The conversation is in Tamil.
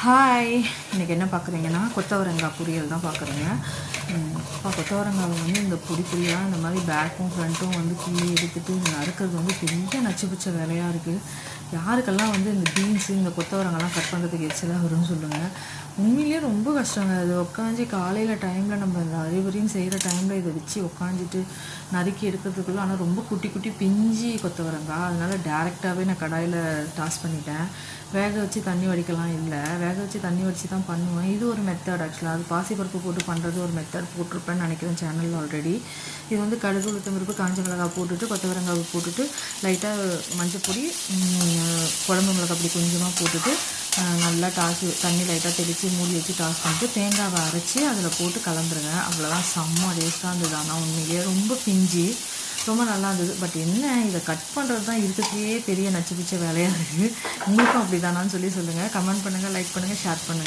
ஹாய் இன்றைக்கி என்ன பார்க்குறீங்கன்னா கொத்தவரங்காய் பொரியல் தான் பார்க்குறீங்க. இப்போ கொத்தவரங்காவை வந்து இந்த பொடி பொடியாக இந்த மாதிரி பேக்கும் ஃப்ரண்ட்டும் வந்து கிள்ளி எடுத்துட்டு நறுக்கிறது வந்து பெரிய நச்சு பிச்ச வேலையாக இருக்குது யாருக்கெல்லாம் வந்து இந்த பீன்ஸு இந்த கொத்தவரங்கெல்லாம் கட் பண்ணுறதுக்கு எச்சலாக வரும்னு சொல்லுங்கள் உண்மையிலேயே ரொம்ப கஷ்டங்க. அது உட்காந்து காலையில் டைமில் நம்ம இந்த அறிவுரையும் செய்கிற டைமில் இதை வச்சு உட்காந்துட்டு நறுக்கி எடுக்கிறதுக்குள்ள ஆனால் ரொம்ப குட்டி குட்டி பிஞ்சி கொத்தவரங்காய். அதனால் டேரெக்டாகவே நான் கடாயில் டாஸ் பண்ணிட்டேன். வேக வச்சு தண்ணி வடிக்கலாம் இல்லை. வேக வச்சு தண்ணி வடித்து தான் பண்ணுவேன். இது ஒரு மெத்தட் ஆக்சுவலாக அது பாசிப்பருப்பு போட்டு பண்ணுறது ஒரு மெத்தட் போட்டிருப்பேன்னு நினைக்கிறேன் சேனலில் ஆல்ரெடி இது வந்து கடுகு உளுத்தம்பருப்பு காஞ்ச மிளகாய் போட்டுட்டு கொத்தவரங்காய் போட்டுட்டு லைட்டாக மஞ்சப்பொடி குழம்பு மிளகாய் அப்படி கொஞ்சமாக போட்டுட்டு நல்லா டாஸ் தண்ணி லைட்டாக தெளித்து மூடி வச்சு டாஸ் பண்ணிட்டு தேங்காவை அரைச்சி அதில் போட்டு கலந்துருங்க அவ்வளோதான் செம்ம டேஸ்ட்டாக இருந்தது. ஆனால் உண்மையிலேயே ரொம்ப பிஞ்சு. ரொம்ப நல்லா இருந்தது. பட் என்ன இதை கட் பண்ணுறது தான் இருக்கிறதுலே பெரிய நச்சு பிச்ச வேலையாக இருக்குது உங்களுக்கும் அப்படி தானான்னு சொல்லி சொல்லுங்கள் கமெண்ட் பண்ணுங்கள் லைக் பண்ணுங்கள் ஷேர் பண்ணுங்கள்